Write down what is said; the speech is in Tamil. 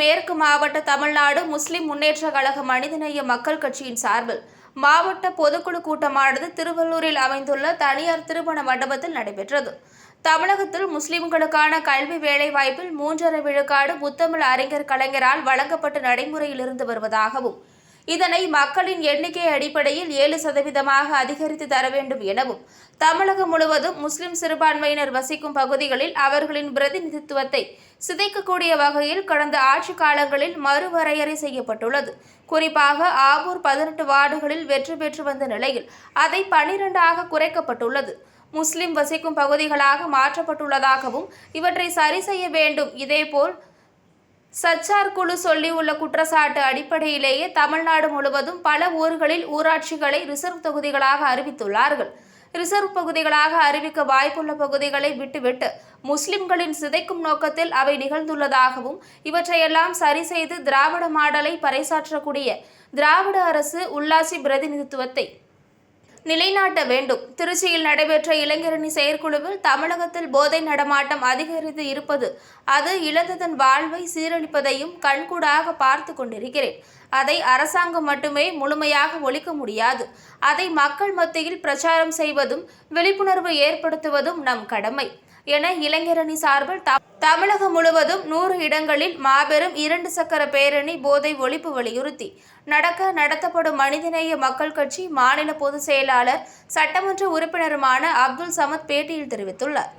மேற்கு மாவட்ட தமிழ்நாடு முஸ்லிம் முன்னேற்ற கழக மனிதநேய மக்கள் கட்சியின் சார்பில் மாவட்ட பொதுக்குழு கூட்டமானது திருவள்ளூரில் அமைந்துள்ள தனியார் திருமண மண்டபத்தில் நடைபெற்றது. தமிழகத்தில் முஸ்லிம்களுக்கான கல்வி வேலைவாய்ப்பில் மூன்றரை விழுக்காடு முத்தமிழ் அறிஞர் கலைஞரால் வழங்கப்பட்டு நடைமுறையில் இருந்து வருவதாகவும் இதனை மக்களின் எண்ணிக்கை அடிப்படையில் ஏழு சதவீதமாக அதிகரித்து தர வேண்டும் எனவும் தமிழகம் முழுவதும் முஸ்லிம் சிறுபான்மையினர் வசிக்கும் பகுதிகளில் அவர்களின் பிரதிநிதித்துவத்தை சிதைக்கக்கூடிய வகையில் கடந்த ஆட்சி காலங்களில் மறுவரையறை செய்யப்பட்டுள்ளது. குறிப்பாக ஆவூர் பதினெட்டு வார்டுகளில் வெற்றி பெற்று வந்த நிலையில் அதை பனிரெண்டாக குறைக்கப்பட்டுள்ளது. முஸ்லிம் வசிக்கும் பகுதிகளாக மாற்றப்பட்டுள்ளதாகவும் இவற்றை சரி செய்ய வேண்டும். இதேபோல் சச்சார் குழு சொல்லியுள்ள குற்றச்சாட்டு அடிப்படையிலேயே தமிழ்நாடு முழுவதும் பல ஊர்களில் ஊராட்சிகளை ரிசர்வ் தொகுதிகளாக அறிவித்துள்ளார்கள். ரிசர்வ் பகுதிகளாக அறிவிக்க வாய்ப்புள்ள பகுதிகளை விட்டுவிட்டு முஸ்லிம்களின் சிதைக்கும் நோக்கத்தில் அவை நிகழ்ந்துள்ளதாகவும் இவற்றையெல்லாம் சரி செய்து திராவிட மாடலை பறைசாற்றக்கூடிய திராவிட அரசு உள்ளாட்சி பிரதிநிதித்துவத்தை நிலைநாட்ட வேண்டும். திருச்சியில் நடைபெற்ற இளைஞரணி செயற்குழுவில் தமிழகத்தில் போதை நடமாட்டம் அதிகரித்து இருப்பது அது இழந்ததன் வாழ்வை சீரழிப்பதையும் கண்கூடாக பார்த்து கொண்டிருக்கிறேன். அதை அரசாங்கம் மட்டுமே முழுமையாக ஒழிக்க முடியாது. அதை மக்கள் மத்தியில் பிரச்சாரம் செய்வதும் விழிப்புணர்வு ஏற்படுத்துவதும் நம் கடமை. என இளைஞரணி சார்பில் த- தமிழகம் முழுவதும் நூறு இடங்களில் மாபெரும் இரண்டு சக்கர பேரணி போதை ஒழிப்பு வலியுறுத்தி நடக்க நடத்தப்படும் மனிதநேய மக்கள் கட்சி மாநில பொதுச் செயலாளர் சட்டமன்ற உறுப்பினருமான அப்துல் சமத் பேட்டியில் தெரிவித்துள்ளார்.